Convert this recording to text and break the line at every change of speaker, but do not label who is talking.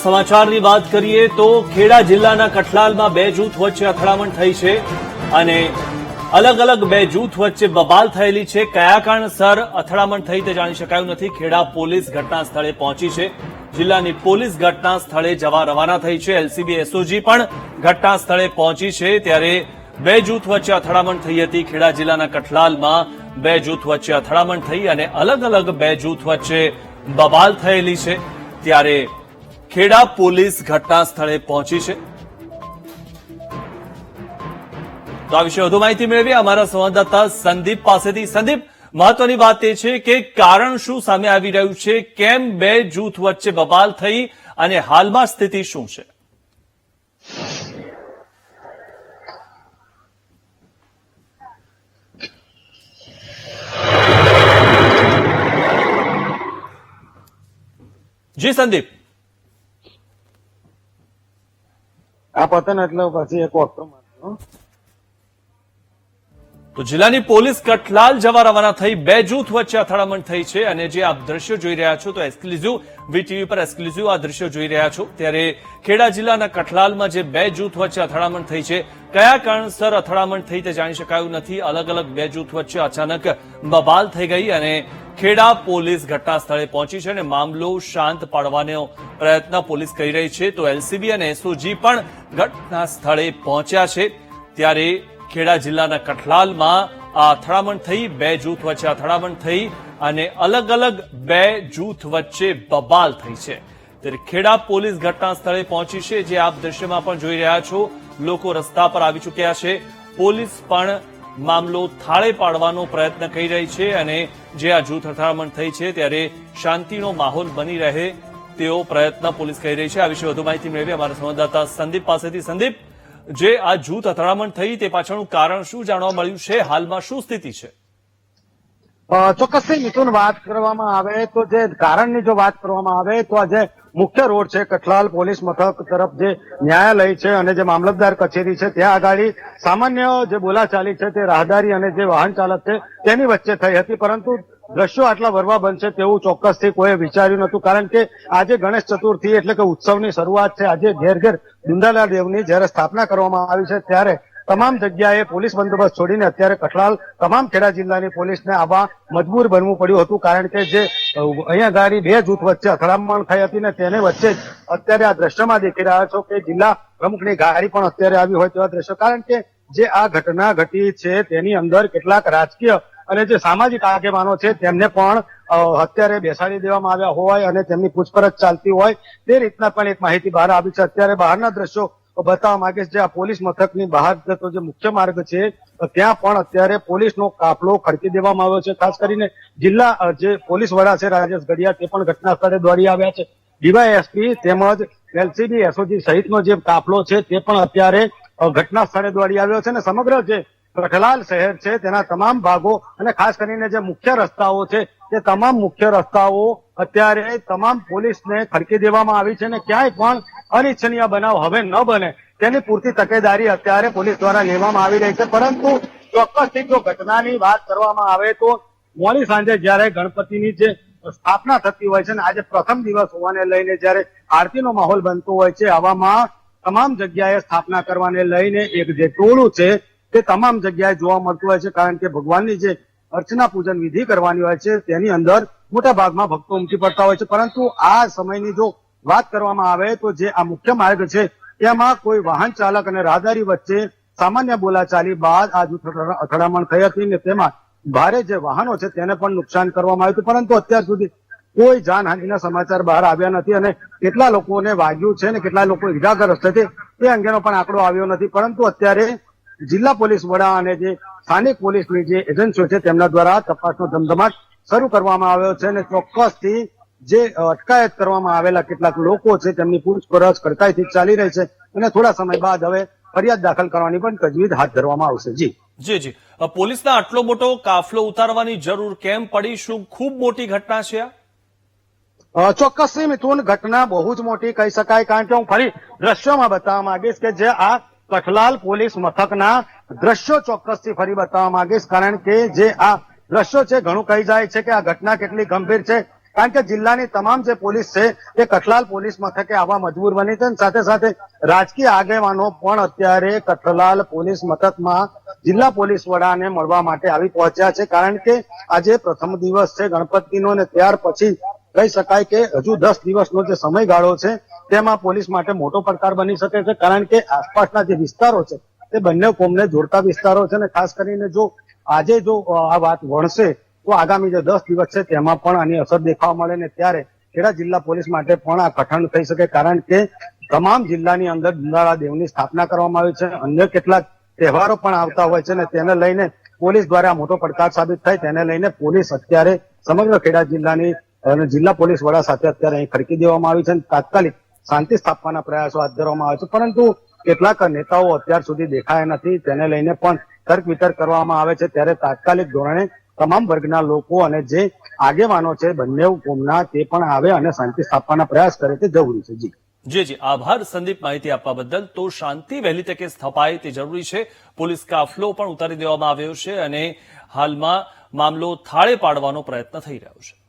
સમાચારની વાત કરીએ તો ખેડા જિલ્લાના કઠલાલમાં બે જૂથ વચ્ચે અથડામણ થઈ છે અને અલગ અલગ બે જૂથ વચ્ચે બબાલ થયેલી છે. કયા કારણસર અથડામણ થઈ તે જાણી શકાયું નથી. ખેડા પોલીસ ઘટના સ્થળે પહોંચી છે. જિલ્લાની પોલીસ ઘટના સ્થળે જવા રવાના થઈ છે. એલસીબી, એસઓજી પણ ઘટના સ્થળે પહોંચી છે. ત્યારે બે જૂથ વચ્ચે અથડામણ થઈ હતી. ખેડા જિલ્લાના કઠલાલમાં બે જૂથ વચ્ચે અથડામણ થઈ અને અલગ અલગ બે જૂથ વચ્ચે બબાલ થયેલી છે. ત્યારે ખેડા પોલીસ ઘટના સ્થળે પહોંચી છે. તો આ વિશે વધુ માહિતી મેળવી અમારા સંવાદદાતા સંદીપ પાસેથી. સંદીપ, મહત્વની વાત એ છે કે કારણ શું સામે આવી રહ્યું છે? કેમ બે જૂથ વચ્ચે બબાલ થઈ અને હાલમાં સ્થિતિ શું છે? જી સંદીપ.
આ પતન એટલે પછી એક વખત મારતો
તો જિલ્લાની પોલીસ કઠલાલ જવા રવાના થઈ, બે જૂથ વચ્ચે અથડામણ થઈ છે અને જે આપ દ્રશ્યો જોઈ રહ્યા છો તો એક્સક્લુઝિવ વીટીવી પર એક્સક્લુઝિવ આ દ્રશ્યો જોઈ રહ્યા છો. ત્યારે ખેડા જિલ્લાના કઠલાલમાં જે બે જૂથ વચ્ચે અથડામણ થઈ છે, કયા કારણસર અથડામણ થઈ તે જાણી શકાયું નથી. અલગ અલગ બે જૂથ વચ્ચે અચાનક બબાલ થઈ ગઈ અને ખેડા પોલીસ ઘટના સ્થળે પહોંચી છે અને મામલો શાંત પાડવાનો પ્રયત્ન પોલીસ કરી રહી છે. તો એલસીબી અને એસઓજી પણ ઘટના સ્થળે પહોંચ્યા છે. ત્યારે ખેડા જિલ્લાના કઠલાલમાં આ અથડામણ થઈ, બે જૂથ વચ્ચે અથડામણ થઈ અને અલગ અલગ બે જૂથ વચ્ચે બબાલ થઈ છે. ત્યારે ખેડા પોલીસ ઘટના સ્થળે પહોંચી છે, જે આપ દ્રશ્યમાં પણ જોઈ રહ્યા છો. લોકો રસ્તા પર આવી ચૂક્યા છે. પોલીસ પણ મામલો થાળે પાડવાનો પ્રયત્ન કરી રહી છે અને જે આ જૂથ અથડામણ થઈ છે, ત્યારે શાંતિનો માહોલ બની રહે તેવો પ્રયત્ન પોલીસ કરી રહી છે. આ વિશે વધુ માહિતી મેળવી અમારા સંવાદદાતા સંદીપ પાસેથી. સંદીપ જે આ જૂથ અથડામણ થઈ તે પાછળનું કારણ શું જાણવા મળ્યું છે? હાલમાં શું સ્થિતિ છે?
ચોક્કસ મિથુન, વાત કરવામાં આવે તો જે કારણની જો વાત કરવામાં આવે તો આજે મુખ્ય રોડ છે, કઠલાલ પોલીસ મથક તરફ જે ન્યાયાલય છે અને જે મામલતદાર કચેરી છે, ત્યાં આગળ સામાન્ય જે બોલાચાલી છે, તે રાહદારી અને જે વાહન ચાલક છે, તેની વચ્ચે થઈ હતી. પરંતુ દ્રશ્યો આટલા વરવા બનશે તેવું ચોક્કસથી કોઈએ વિચાર્યું નતું કારણ કે આજે ગણેશ ચતુર્થી એટલે કે ઉત્સવની શરૂઆત છે. આજે ઘેર ઘેર દુંદાલા દેવની જ્યારે સ્થાપના કરવામાં આવી છે, ત્યારે તમામ જગ્યાએ પોલીસ બંદોબસ્ત છોડીને અત્યારે કઠલાલ તમામ ખેડા જિલ્લાની પોલીસને આવવા મજબૂર બનવું પડ્યું હતું. કારણ કે જે અહીંયા ગાડી બે જૂથ વચ્ચે અથડામણ થઈ હતી ને તેને વચ્ચે અત્યારે આ દ્રશ્યમાં દેખી રહ્યા છો કે જિલ્લા પ્રમુખની ગાડી પણ અત્યારે આવી હોય તેવા દ્રશ્યો. કારણ કે જે આ ઘટના ઘટી છે તેની અંદર કેટલાક રાજકીય અને જે સામાજિક આગેવાનો છે, તેમને પણ અત્યારે બેસાડી દેવામાં આવ્યા હોય અને તેમની પૂછપરછ ચાલતી હોય, તે રીતના પણ એક માહિતી બહાર આવી છે. અત્યારે બહારના દ્રશ્યો બતાવવા માંગે છે, જે આ પોલીસ મથકની બહાર જતો જે મુખ્ય માર્ગ છે ત્યાં પણ અત્યારે પોલીસનો કાફલો ખડકી દેવામાં આવ્યો છે. ખાસ કરીને જિલ્લા જે પોલીસ વડા છે, રાજેશ ગઢિયા, તે પણ ઘટના સ્થળે દોડી આવ્યા છે. ડીવાયએસપી તેમજ એલસીબી, એસઓજી સહિતનો જે કાફલો છે, તે પણ અત્યારે ઘટના સ્થળે દોડી આવ્યો છે અને સમગ્ર જે કઠલાલ શહેર છે, તેના તમામ ભાગો અને ખાસ કરીને જે મુખ્ય રસ્તાઓ છે, તે તમામ મુખ્ય રસ્તાઓ અત્યારે તમામ પોલીસને ખડકી દેવામાં આવી છે અને ક્યાંય પણ અનિચ્છનીય બનાવ હવે ન બને તેની પૂરતી તકેદારી અત્યારે પોલીસ દ્વારા લેવામાં આવી રહી છે. પરંતુ ચોક્કસથી જો ઘટનાની વાત કરવામાં આવે તો મોડી સાંજે જ્યારે ગણપતિની જે સ્થાપના થતી હોય છે આજે પ્રથમ દિવસ હોવાને લઈને જ્યારે આરતીનો માહોલ બનતો હોય છે, આવામાં તમામ જગ્યાએ સ્થાપના કરવાને લઈને એક જે ટોળું છે તે તમામ જગ્યાએ જોવા મળતું હોય છે, કારણ કે ભગવાનની જે અર્ચના પૂજન વિધિ કરવાની હોય છે, તેની અંદર મોટા ભાગમાં ભક્તો ઉમટી પડતા હોય છે. પરંતુ આ સમયની જો વાત કરવામાં આવે તો જે આ મુખ્ય માર્ગ છે, તેમાં કોઈ વાહન ચાલક અને રાહદારી વચ્ચે સામાન્ય બોલાચાલી બાદ આ અથડામણ થઈ હતી ને તેમાં ભારે જે વાહનો છે, તેને પણ નુકસાન કરવામાં આવ્યું હતું. પરંતુ અત્યાર સુધી કોઈ જાનહાનિના સમાચાર બહાર આવ્યા નથી અને કેટલા લોકોને વાગ્યું છે ને કેટલા લોકો ઈજાગ્રસ્ત છે તે અંગેનો પણ આંકડો આવ્યો નથી. પરંતુ અત્યારે જિલ્લા પોલીસ વડા અને જે સ્થાનિક પોલીસની જે એજન્સીઓ છે તેમના દ્વારા તપાસનો ધમધમાટ શરૂ કરવામાં આવ્યો છે અને ચોક્કસથી જે અટકાયત કરવામાં આવેલા કેટલાક લોકો છે તેમની પૂછપરછ કડકાઈથી ચાલી રહી છે અને થોડા સમય બાદ હવે ફરિયાદ દાખલ કરવાની પણ તજવીજ હાથ ધરવામાં આવશે. જી.
જી જી. પોલીસના આટલો મોટો કાફલો ઉતારવાની જરૂર કેમ પડી? શું ખૂબ મોટી ઘટના છે
ચોક્કસ મિથુન ઘટના બહુ જ મોટી કહી શકાય. કારણ કે હું ફરી દ્રશ્યોમાં બતાવવા માંગીશ કે જે આ કઠલાલ પોલીસ મથકના દ્રશ્યો ચોક્કસથી ફરી બતાવવા માંગીશ, કારણ કે જે આ દ્રશ્યો છે, ઘણું કહી જાય છે કે આ ઘટના કેટલી ગંભીર છે, કારણ કે જિલ્લાની તમામ જે પોલીસ છે, તે કઠલાલ પોલીસ મથકે આવવા મજબૂર બની છે સાથે સાથે રાજકીય આગેવાનો પણ અત્યારે કઠલાલ પોલીસ મથકમાં જિલ્લા પોલીસ વડાને મળવા માટે આવી પહોંચ્યા છે, કારણ કે આજે પ્રથમ દિવસ છે ગણપતિનો અને ત્યાર પછી કહી શકાય કે હજુ દસ દિવસનો જે સમયગાળો છે તેમાં પોલીસ માટે મોટો પડકાર બની શકે છે, કારણ કે આસપાસના જે વિસ્તારો છે, તે બંને કોમને જોડતા વિસ્તારો છે અને ખાસ કરીને જો આજે જો આ વાત વણશે તો આગામી જે દસ દિવસ છે, તેમાં પણ આની અસર દેખાવા મળે ને ત્યારે ખેડા જિલ્લા પોલીસ માટે પણ આ કઠણ થઈ શકે, કારણ કે તમામ જિલ્લાની અંદર દુંદાળા દેવની સ્થાપના કરવામાં આવી છે, અન્ય કેટલાક તહેવારો પણ આવતા હોય છે અને તેને લઈને પોલીસ દ્વારા મોટો પડકાર સાબિત થાય, તેને લઈને પોલીસ અત્યારે સમગ્ર ખેડા જિલ્લાની અને જિલ્લા પોલીસ વડા સાથે અત્યારે અહીં ખડકી દેવામાં આવી છે તાત્કાલિક શાંતિ સ્થાપવાના પ્રયાસો હાથ ધરવામાં આવે છે. પરંતુ કેટલાક નેતાઓ અત્યાર સુધી દેખાયા નથી. તેને લઈને પણ તર્ક વિતર્ક કરવામાં આવે છે. ત્યારે તાત્કાલિક ધોરણે તમામ વર્ગના લોકો અને જે આગેવાનો છે, બંને કોમના તે પણ આવે અને શાંતિ સ્થાપવાના પ્રયાસ કરે તે જરૂરી છે. જી.
જી જી. આભાર સંદીપ માહિતી આપવા બદલ. તો શાંતિ વહેલી તકે સ્થપાય તે જરૂરી છે. પોલીસ કાફલો પણ ઉતારી દેવામાં આવ્યો છે અને હાલમાં મામલો થાળે પાડવાનો પ્રયત્ન થઈ રહ્યો છે.